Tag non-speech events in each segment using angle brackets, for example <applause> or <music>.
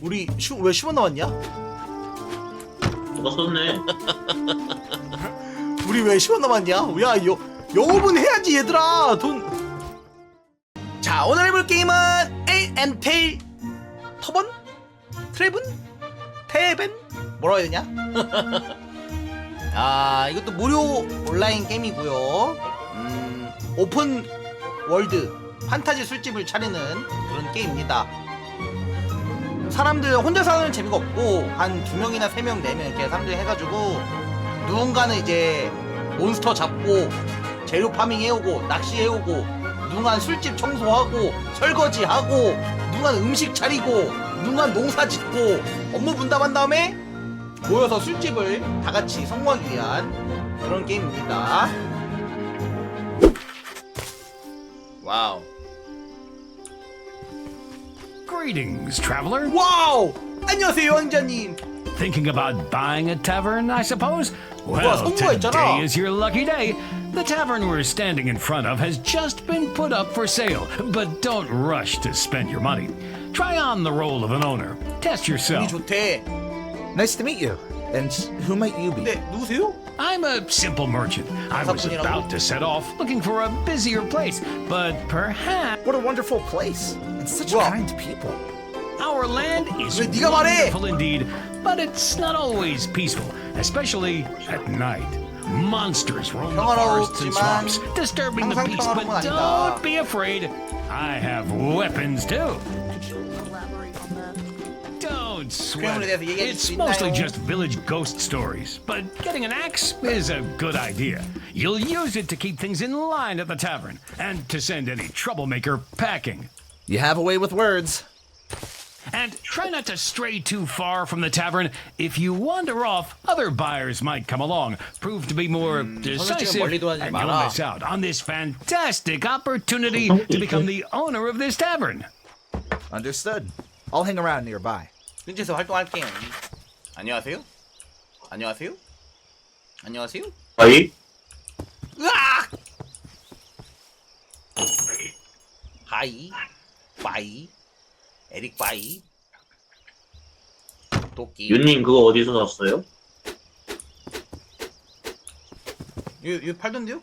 우리 슈, 왜 10원 남았냐? 누가 썼네. 우리 왜 10원 남았냐? 야, 여, 영업은 해야지, 얘들아! 돈. 자, 오늘 해볼 게임은 AMT 터번? 트래븐? 테벤? 뭐라 해야 되냐? <laughs> 아, 이것도 무료 온라인 게임이고요. 음, 오픈 월드 판타지 술집을 차리는 그런 게임입니다. 사람들 혼자 사는 재미가 없고 한 두 명이나 세 명, 네 명 이렇게 사람들 해가지고 누군가는 이제 몬스터 잡고 재료 파밍 해오고 낚시 해오고 누군가는 술집 청소하고 설거지 하고 누군가는 음식 차리고 누군가는 농사 짓고 업무 분담한 다음에 모여서 술집을 다 같이 성공하기 위한 그런 게임입니다. 와우. Greetings, traveler. 와우! 안녕하세요, 왕자님. Thinking about buying a tavern, I suppose? Well, Well, 성공했잖아. today is your lucky day. The tavern we're standing in front of has just been put up for sale, but don't rush to spend your money. Try on the role of an owner. Test 운이 yourself. 좋대. Nice to meet you. And who might you be? 근데 누구세요? I'm a simple merchant. I was Something, you know. about to set off looking for a busier place, but perhaps What a wonderful place. And such Well- kind people. our land is 왜 네가 말해? wonderful indeed, but it's not always peaceful, especially at night. Monsters roam the forests and 평화롭지만 swamps, disturbing the 항상 peace. But 평화로운 건 아니다. don't be afraid. I have weapons too. sweat. It's mostly just village ghost stories, but getting an axe is a good idea. You'll use it to keep things in line at the tavern and to send any troublemaker packing. You have a way with words. And try not to stray too far from the tavern. If you wander off, other buyers might come along, prove to be more decisive, and you'll miss out on this fantastic opportunity to become the owner of this tavern. Understood. I'll hang around nearby. 근처에서 활동할게요. 안녕하세요? 안녕하세요? 안녕하세요? 아이? 으악! 하이, 바이, 에릭 바이, 도끼. 윤님 그거 어디서 샀어요? 이거, 이거 팔던데요?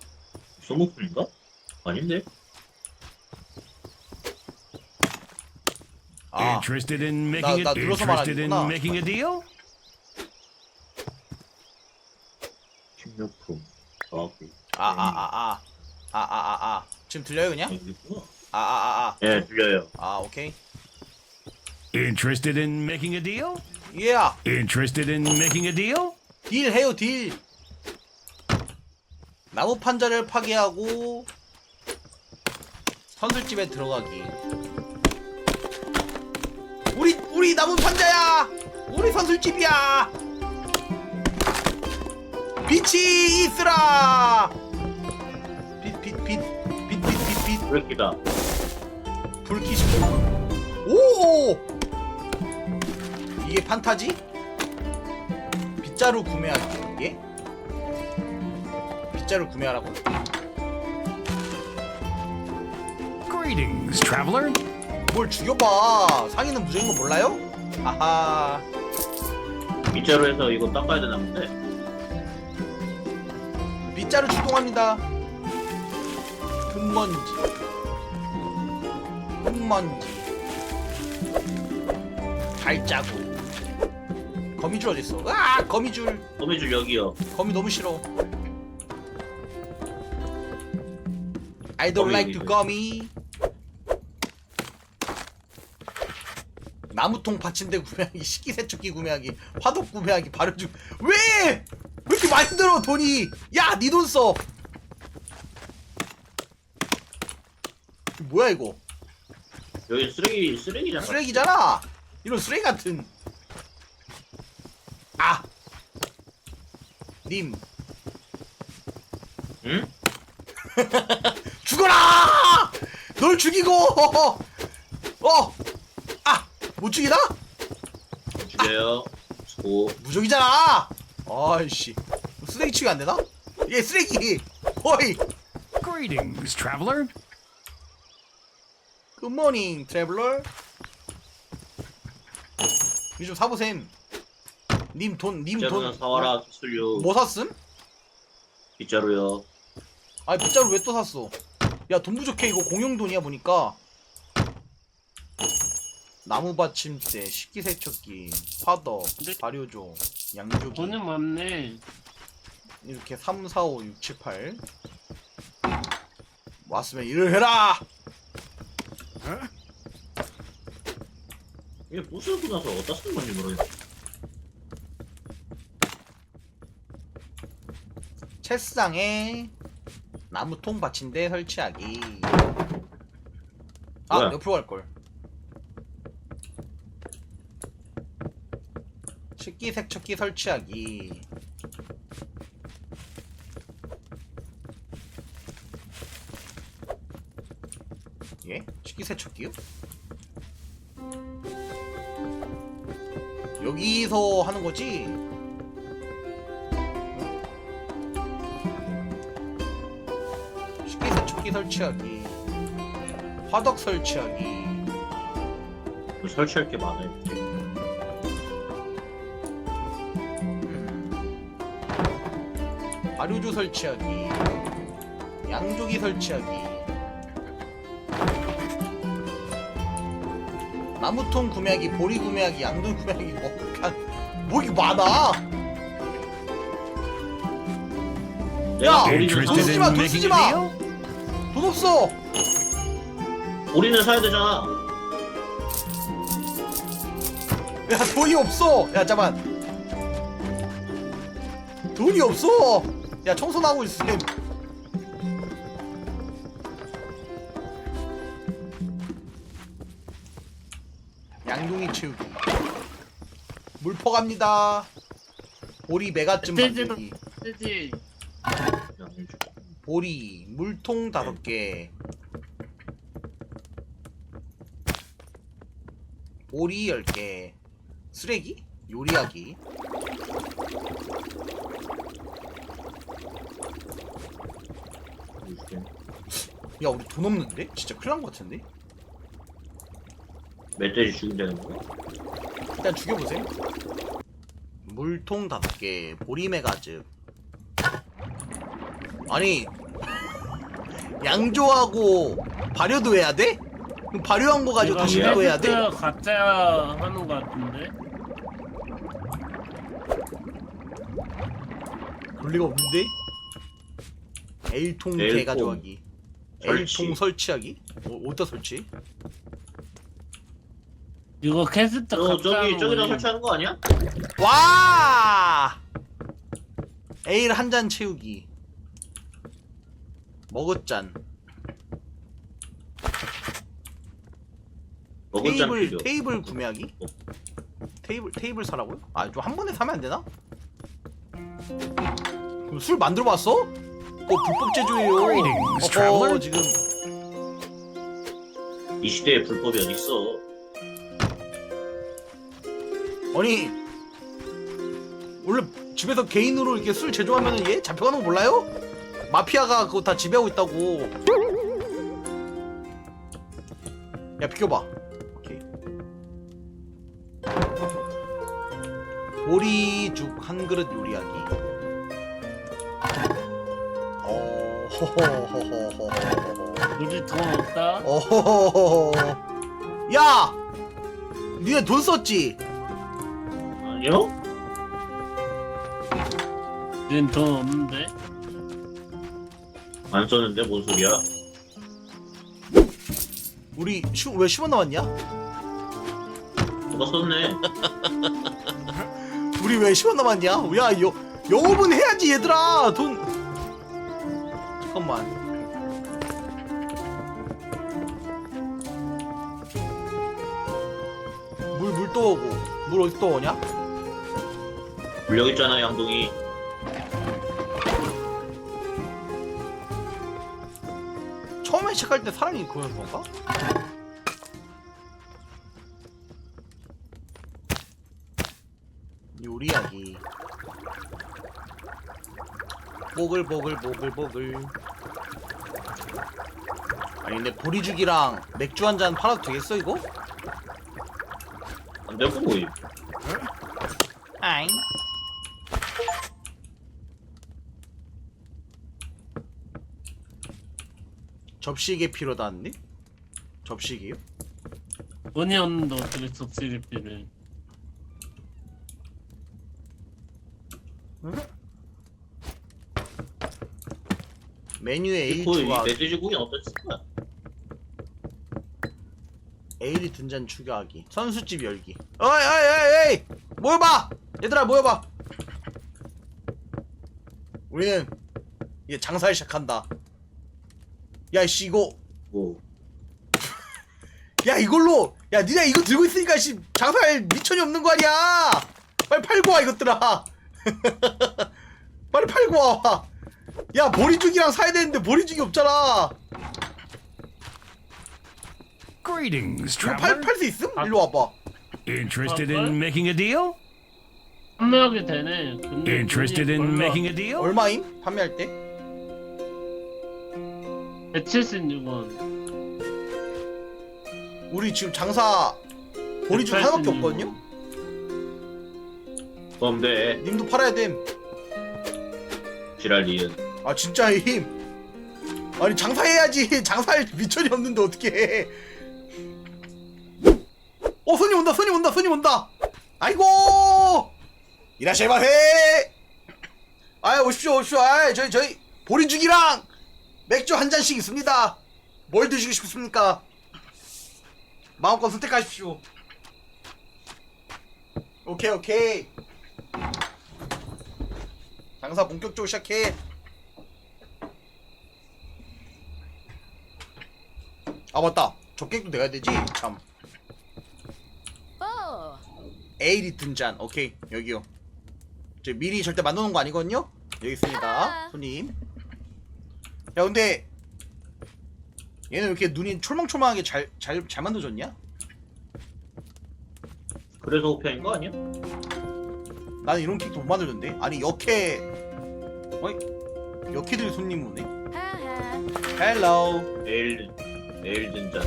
소모품인가? 아닌데? 아, Interested in making 나 it? 눌러서 Interested in 말하는구나. making a deal? 식료품. 과학비. 아, 아, 아, 아, 아, 아, 아, 아. 지금 들려요 그냥? 아, 아, 아, 아. 예, 들려요. 아, 오케이. Interested in making a deal? 예, yeah. Interested in making a deal? 딜 해요 딜 나무 판자를 파괴하고 선술집에 들어가기 우리 나무 판자야 우리 선술집이야 빛이 있으라 빛빛빛빛빛빛빛 브레이크다. 불키 시켜 오 이게 판타지? 빗자루 구매하기 이게? 빗자루 구매하라고 Greetings, traveler. 뭘 죽여봐 상인은 무적인 거 몰라요? 아하 밑자로 해서 이거 닦아야 되나 본데? 빗자루 출동합니다 흙먼지 흙먼지 발자국 거미줄 어딨어 아 거미줄 거미줄 여기요. 거미 너무 싫어. I don't like to 거미. 나무통 받침대 구매하기, 식기세척기 구매하기, 화덕 구매하기, 발효죽. 왜? 왜 이렇게 많이 들어 돈이? 야, 네 돈 써. 뭐야 이거? 여기 쓰레기 쓰레기잖아. 쓰레기잖아. 이런 쓰레기 같은. 아. 님 응? <laughs> 죽어라! 널 죽이고! <laughs> 어! 아! 못 죽이나? 죽여요. 소. 무적이잖아! 아이씨. 쓰레기 치면 안 되나? 얘 쓰레기! 어이! Greetings, traveler. 굿모닝, 트래블러. 이좀 사보셈. 님 돈, 님 빗자루나 돈. 사와라 기술류. 뭐 샀음? 빗자루요. 아니 빗자루 왜 또 샀어? 야 돈 부족해 이거 공용 돈이야 보니까. 나무 받침대, 식기세척기, 화덕, 근데- 발효조, 양조기 돈은 많네. 이렇게 3, 4, 5, 6, 7, 8 왔으면 일을 해라! 이게 부수고 나서 어디다 쓰는 건지 모르겠어. 채스장에 나무통 받침대 설치하기 아 뭐야? 옆으로 갈걸 식기 세척기 설치하기 예? 식기 세척기요? 여기서 하는 거지? 식기 세척기 설치하기 화덕 설치하기 뭐 설치할 게 많아요. 발효조 설치하기 양조기 설치하기 나무통 구매하기 보리 구매하기 양돈 구매하기 뭐, 그냥 뭐 이게 많아 야! Interested 쓰지 마, 돈 쓰지 마! 돈 없어 우리는 사야 되잖아. 야 돈이 없어 야 잠깐 돈이 없어 야 청소나 하고 있어 쌤 양동이 채우기. 물 퍼 갑니다. 보리 메가쯤 떼지도- 만들기 쓰지. 보리 물통 다섯 개. 보리 열 개. 쓰레기? 요리하기 야 우리 돈 없는데 진짜 큰일 난것 같은데 멧돼지 죽인다는 거. 일단 죽여보세요 물통 다섯 개 보리 메가즙 아니 양조하고 발효도 해야 돼? 그럼 발효한 거 가지고 다시 또 해야 돼? 테스트 가짜 하는 거 같은데. 그럴 리가 없는데? L통 L통 개 가져가기 설치. L통 설치하기? 어, 어디다 설치? 이거 캐스트 너 가짜 저기 저기다. 설치하는 거 아니야? 와! 에일 한 잔 채우기 짠 테이블 필요. 테이블 구매하기? 테이블 테이블 사라고요? 아 좀 한 번에 사면 안 되나? 그럼 술 만들어 봤어? 어 불법 제조예요. Traveler. 지금 이 시대에 불법이 어디 있어? 아니 원래 집에서 개인으로 이렇게 술 제조하면 얘 잡혀가는 거 몰라요? 마피아가 그거 다 지배하고 있다고. 야 비켜봐. 오케이. 보리죽 한 그릇 요리하기. 어, 호호호호호호호. 우리 돈 없다. 어호호호호. 야, 니네 돈 썼지? 아니요? 우린 돈 없는데. 안 썼는데 뭔 소리야? 우리 시, 왜 10원 남았냐? 누가 썼네? 우리 왜 10원 남았냐? 야, 여, 영업은 해야지, 얘들아! 돈. 잠깐만. 물, 물 떠오고. 물 어디 떠오냐? 물력 있잖아 양동이. 처음에 시작할 때 사람이 그런 건가? 요리하기. 보글보글 보글보글. 아니 근데 보리죽이랑 맥주 한 잔 팔아도 되겠어 이거? 안 되고 뭐 아잉. 접시계 필요다는데? 접시계요? 돈이 없는데 어떻게 접시리필을 메뉴에 그 H2가 돼지고기는 어떻게 쓸 거야? 에일이 등잔 추가하기. 선수집 열기. 어이 어이 어이 어이! 모여봐! 얘들아 모여봐! 우리는 이제 장사를 시작한다. 야씨 이거. 뭐야 이걸로. 야 니네 이거 들고 있으니까 씨 장사할 미천이 없는 거 아니야! 빨리 팔고 와 이것들아! <laughs> 빨리 팔고 와야 보리죽이랑 사야 되는데 보리죽이 없잖아 Greetings, 이거 팔 traveler. 팔 수 있음? 일로 와봐 Interested in making a deal? 판매하게 되네 근데 Interested in 얼마- making a deal? 얼마임? 판매할 때? 176원 우리 지금 장사 보리죽 하나밖에 없거든요? 그런데 님도 팔아야 됨. 지랄리은 아 진짜 힘. 아니 장사해야지. <laughs> 장사할 미천이 없는데 어떻게 해? 어 손님 온다. 손님 온다. 손님 온다. 아이고. 이라시마세. 아 오십시오 오십시오. 아 저희 저희 보리죽이랑 맥주 한 잔씩 있습니다. 뭘 드시고 싶습니까? 마음껏 선택하십시오. 오케이 오케이. 장사 본격적으로 시작해. 아 맞다. 적객도 내야 되지. 참. 에일이 등잔. 오케이 여기요. 저 미리 절대 만드는 거 아니거든요. 여기 있습니다. 손님. 야 근데 얘는 왜 이렇게 눈이 촐망촐망하게 잘 잘 잘 만들어졌냐? 그래서 호편인 거 아니야? 나는 이런 캐릭터 못 만들던데. 아니 역해. 어이 역해들 손님 오네. Haha. 헬로. 에일 에일 등잔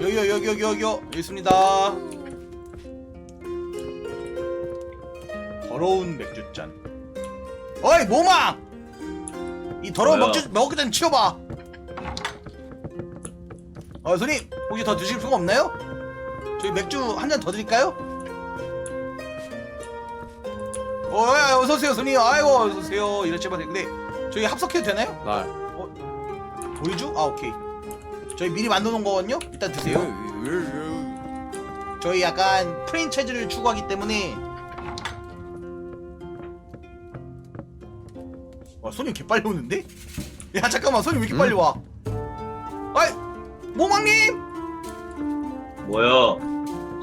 여기 여기 여기 여기 여기 여기 있습니다. 더러운 맥주잔. 어이 모망! 이 더러운 뭐야? 맥주 맥주잔 치워봐. 어 손님 혹시 더 드실 수가 없나요? 저희 맥주 한 잔 더 드릴까요? 어 야, 어서 오세요 손님. 아이고 어서 오세요. 이렇게 해봐 근데 저희 합석해도 되나요? Bye. 보이죠? 아 오케이. 저희 미리 만들어놓은 거거든요. 일단 드세요. 저희 약간 프랜차이즈를 추구하기 때문에 와 손님 개 빨리 오는데? 야 잠깐만 손님 왜 이렇게 빨리 와? 아이 모망님 뭐야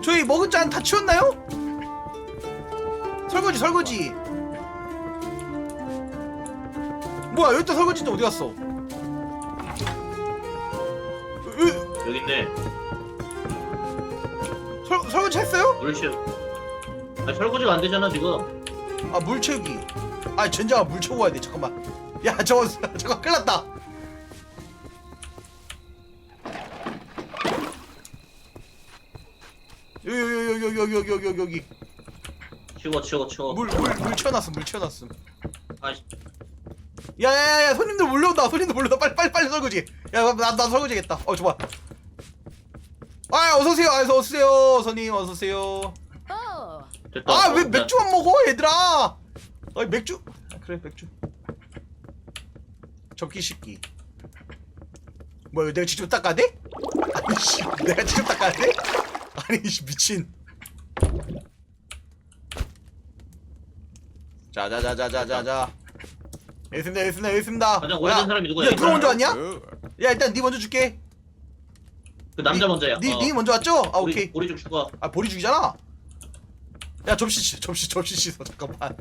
저희 먹은 잔 다 치웠나요? 설거지 설거지 뭐야 여기다 설거지인데 어디 갔어? 으, 여기 있네 설, 설거지 했어요? 물 채우 아 설거지가 안 되잖아 지금 아 물 채우기 아 젠장아 물 채우고 와야 돼. 잠깐만. 야 저거 저거 큰일 났다. 여기 여기 여기 여기 여기 여기 여기 여기 치워 치워 치워. 물물물 채워놨음 물 채워놨음. 아이씨. 야야야야 손님들 몰려온다. 손님들 몰려온다. 빨리 빨리 빨리 설거지. 야나나 설거지겠다. 어 좋아 아 어서 오세요. 아, 어서 오세요 손님. 어서 오세요. 됐다. 아왜 어, 맥주만 먹어 얘들아 아 맥주 아, 그래 맥주 접기 씻기 뭐야 내가 직접 닦아야 돼? 아니 씨 내가 직접 닦아야 돼? 아니 씨 미친 자자자자자자자 여기 있습니다 여기 있습니다 여기 있습니다 가장 오래된 사람이 누구야, 야 누가? 먼저 왔냐? 야 일단 네 먼저 줄게 그 남자 니- 먼저야 니, 어. 니 먼저 왔죠? 아 우리- 오케이 우리 좀 추가 아 보리 죽이잖아. 야 접시 씻- 접시 접시 씻어 잠깐만.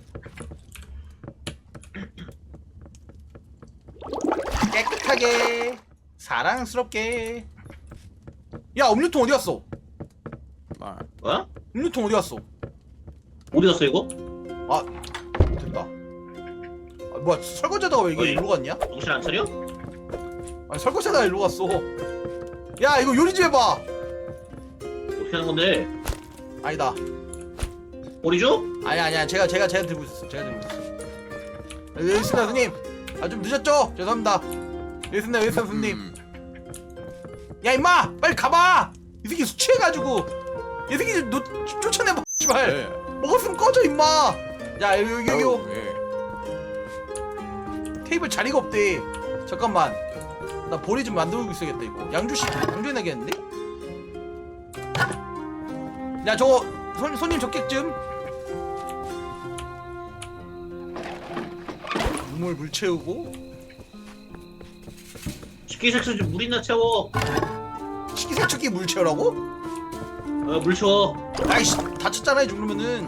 깨끗하게 사랑스럽게. 야 음료통 어디 갔어? 뭐야? 음료통 어디 갔어? 어디 갔어 이거? 아 됐다. 아, 뭐야 설거지하다가 왜 이게 어이. 일로 갔냐? 정신 안 차려? 아니 설거지하다가 일로 갔어. 야 이거 요리 좀 해봐. 어떻게 하는 건데? 아니다. 오리 줘? 아니 아니야 제가 제가 제가 들고 있었어 제가 들고 있었어 여기 있습니다 손님 아 좀 늦었죠 죄송합니다 여기 있습니다 손님? 야 임마! 빨리 가봐! 이 새끼 술 취해가지고. 이 새끼 쫓- 쫓아내봐 씨발. 예. 먹었으면 꺼져 임마. 야 여기 여기 여기. 아유, 예. 테이블 자리가 없대. 잠깐만. 나 보리 좀 만들고 있어야겠다 이거. 양주씨 양주해놔야겠는데? 야 저거 손, 손님 적객 좀 우물 물 채우고 식기세척 좀 물이나 채워. 식기세척기 물 채우라고? 어, 물 채워. 아이씨 다쳤잖아 이 정도면은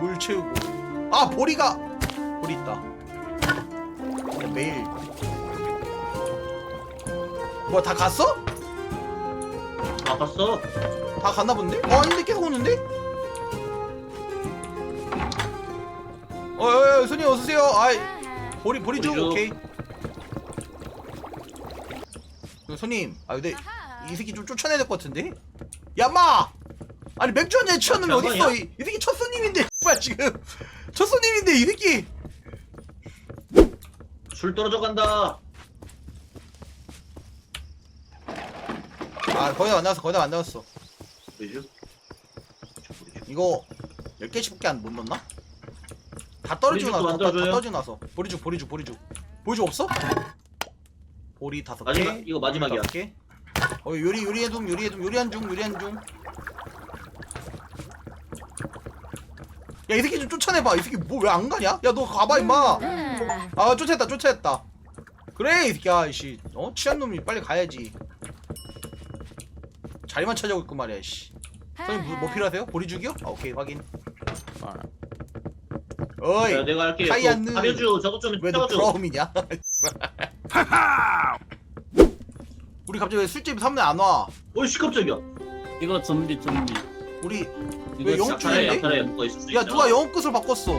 물 채우고 아 보리가 보리 있다 야, 매일 뭐야 다 갔어? 아, 봤어? 다 갔나 본데? 어 아닌데 계속 오는데? 어, 어, 어 손님 어서오세요 아이 보리 보리 좀 보리 줘. 오케이 그 손님 아 근데 아하. 이 새끼 좀 쫓아내야 될 것 같은데? 야마! 아니 맥주 한잔 취하는 놈 잠깐만요. 어딨어? 이, 이 새끼 첫 손님인데 뭐야 지금 첫 손님인데 이 새끼 술 떨어져 간다. 아 거의 다안 나왔어 거의 다안 나왔어 오리 줘? 이거 10 개씩밖에 안못 넣나? 다 떨어지고 나서 다, 다? 떨어지고 나서 보리죽 보리죽 보리죽 보리죽 없어? 보리 다섯 개 마지막, 이거 마지막이야. 다섯 개. 어 요리 요리해 둠 요리해 둠 요리한 중 요리한 중 야 이 새끼 좀 쫓아내봐 이 새끼 뭐 왜 안 가냐? 야 너 가봐 임마 음. 아 쫓아냈다 쫓아냈다 그래 이 새끼야 이씨 어 취한 놈이 빨리 가야지 자리만 찾아오고 있고 말이야 씨 선생님 뭐, 뭐 필요하세요? 보리죽이요? 아 오케이 확인 아, 어이 야, 내가 할게. 하이안느. 그 가려줘. 저것 좀 왜너 채워줘. 브라움이냐? <laughs> 우리 갑자기 왜 술집 3년 안 와? 어이씨, 깜짝이야. 이거 좀비 좀비. 우리 이거 왜 영업 싹 중인데? 다 약탈에 뭐가 있을 수 야 있잖아. 누가 영업 끝을 바꿨어?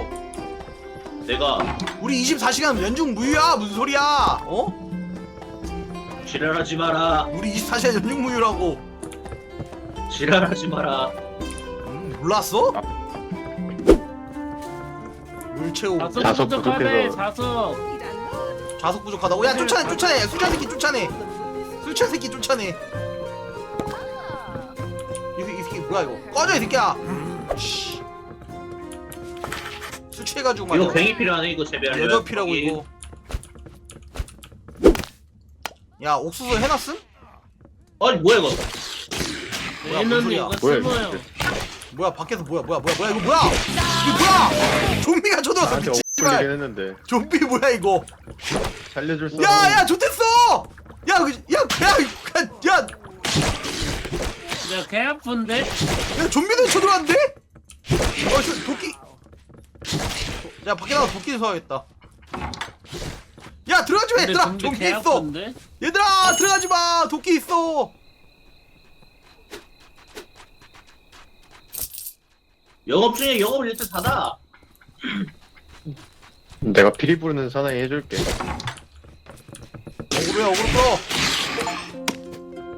내가 우리 24시간 연중 무휴야 무슨 소리야? 어? 지랄하지 마라. 우리 24시간 연중 무휴라고 지랄하지 마라. 음, 몰랐어? 물 채우고 자석 자석 부족해서. 자석. 좌석 부족하다고? 야 쫓아내 쫓아내 술 취한 새끼 쫓아내 술 취한 새끼 쫓아내 이, 새- 이 새끼 뭐야 이거 꺼져 이 새끼야 씨. 술 취해가지고 이거 말이야 괭이 필요하네. 이거 재배하려. 여접이라고 이거 야 옥수수 해놨음? 아니 뭐야 이거? 뭐야, 뭔 얘는 소리야? 이거 뭐야. 뭐야 밖에서 뭐야 뭐야 뭐야 뭐야 이거 뭐야 이거 뭐야 좀비가 쳐들어왔어 나한테 미친 걸리긴 씨발 했는데 좀비 뭐야 이거 살려줄 사람 야야 좋댔어 야야야야 내가 개 아픈데? 야 좀비들 쳐들어왔는데? 어, 저 도끼. 야, 밖에 나가 도끼 서야겠다. 야, 들어가지 마, 근데 얘들아. 좀비 좀비 개 있어. 아픈데? 얘들아, 들어가지 마. 도끼 있어. 영업 중에 영업을 일단 닫아. 내가 피리 부르는 사나이 해줄게 어그로야, 어그로 끌어.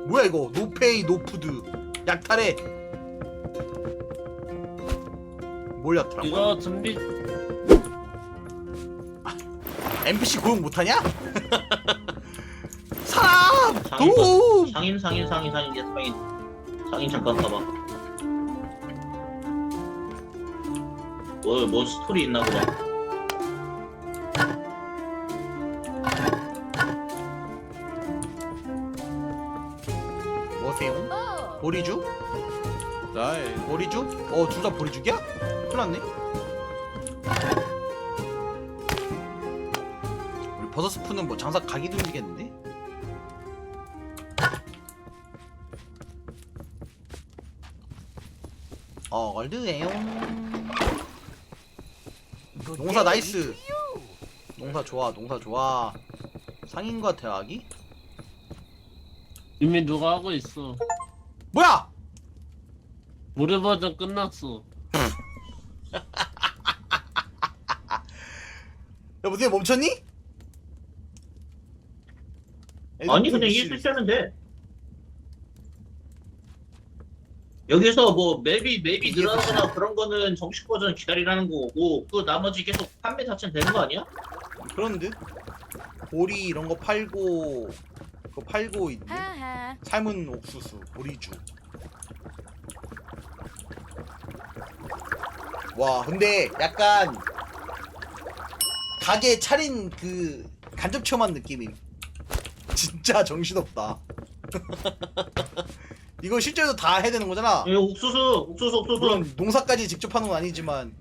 뭐야 이거? 노페이, 노푸드. 약탈해. 뭘 약탈한 거야? 이거 좀비 NPC 고용 못하냐? <laughs> 사람! 상인 도움! 상인 상인 상인 상인 예, 상인 상인 잠깐 봐봐. 뭐 뭐 스토리 있나 보다. 뭐세요? 오. 보리죽? 나의 보리죽? 어, 둘 다 보리죽이야? 큰일 났네. 우리 버섯 스프는 뭐 장사 가기도 힘들겠는데? 어, 얼드에요. 농사 나이스. 농사 좋아, 농사 좋아. 상인과 대화하기? 이미 누가 하고 있어. 뭐야! 무료 버전 끝났어. <laughs> 야, 무슨 멈췄니? 아니 그냥 이해 실시하면 돼. 여기서 뭐 맵이 맵이 늘어나거나 그런 거는 정식 버전 기다리라는 거고 그 나머지 계속 판매 자체는 되는 거 아니야? 그런 듯 보리 이런 거 팔고 그거 팔고 있네 하하. 삶은 옥수수 보리주 와 근데 약간 가게 차린 그 간접 체험한 느낌임 진짜 정신없다 <laughs> 이거 실제로 다 해야 되는 거잖아. 예, 옥수수 옥수수 옥수수. 물론 농사까지 직접 하는 건 아니지만.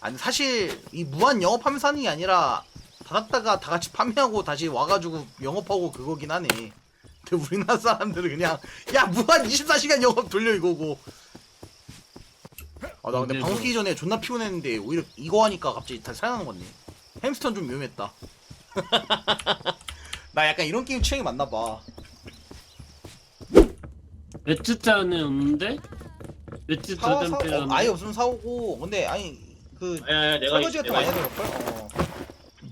아니 사실 이 무한 영업하면서 하는 게 아니라 닫았다가 다 같이 판매하고 다시 와가지고 영업하고 그거긴 하네. 근데 우리나라 사람들은 그냥 야 무한 24시간 영업 돌려 이거고. 아 나 근데 방송 끼기 전에 존나 피곤했는데 오히려 이거 하니까 갑자기 다시 살아나는 거네. 햄스터는 좀 위험했다. <laughs> 나 약간 이런 게임 취향이 맞나 봐 매트잔에 없는데? 매트 사와 사. 어, 아예 없으면 사오고 근데 아니 그 예, 내가 설거지 같은 거 많이 내가, 해야 될걸? 어.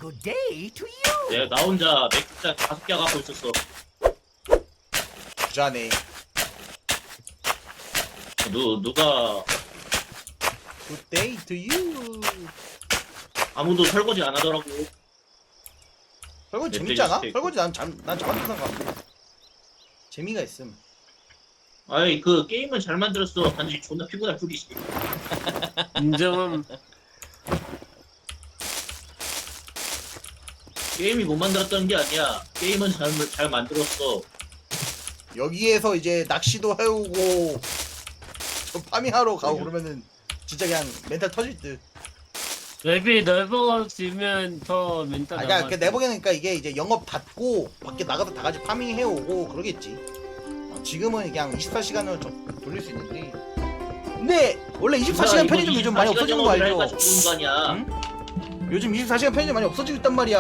Good day to you. 내가 나 혼자 맥주잔 다섯 개 갖고 있었어 부자네 누 누가 Good day to you 아무도 설거지 안 하더라고 설거지 네, 재밌지 않아? 설거지 난, 잘, 난 잘만든 생각 재미가 있음 아이 그 게임은 잘 만들었어 단지 존나 피곤할 뿐이지 <laughs> 인정함. 게임이 못 만들었다는 게 아니야 게임은 잘, 잘 만들었어 여기에서 이제 낚시도 해오고 저 파밍하러 가고 그러면은 진짜 그냥 멘탈 터질 듯 맵이 넓어지면 더 멘탈 아, 그러니까. 그 내보기에는 그러니까 이게 이제 영업 닫고 밖에 나가서 다 같이 파밍 해오고 그러겠지. 어, 지금은 그냥 24시간을 돌릴 수 있는데. 근데 원래 24시간 편의점 요즘 많이 없어지는 거 알죠? 좋은 거 아니야 응? 요즘 24시간 편의점 많이 없어지고 있단 말이야.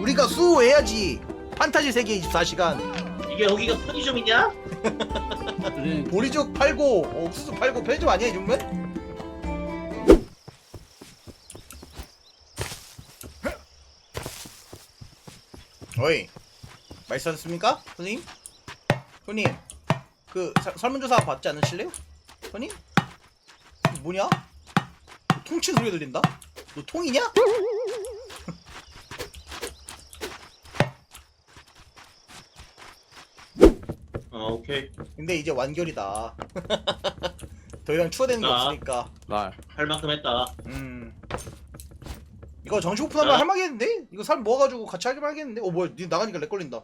우리가 수호해야지. 판타지 세계 24시간. 이게 여기가 편의점이냐? <laughs> 그래. 보리죽 팔고 어, 옥수수 팔고 편의점 아니야 이 정도면? 어이 맛있었습니까? 손님? 손님 그 사- 설문조사 받지 않으실래요? 손님? 이거 뭐냐? 통치 소리 들린다? 너 통이냐? 어 오케이 근데 이제 완결이다 <laughs> 더 이상 추가되는 게 아. 없으니까 날. 할 만큼 했다 음. 이거 정식 오픈하면 아. 할만하겠는데? 이거 사람 모아가지고 같이 하기만 하겠는데? 어 뭐야 니 나가니까 렉 걸린다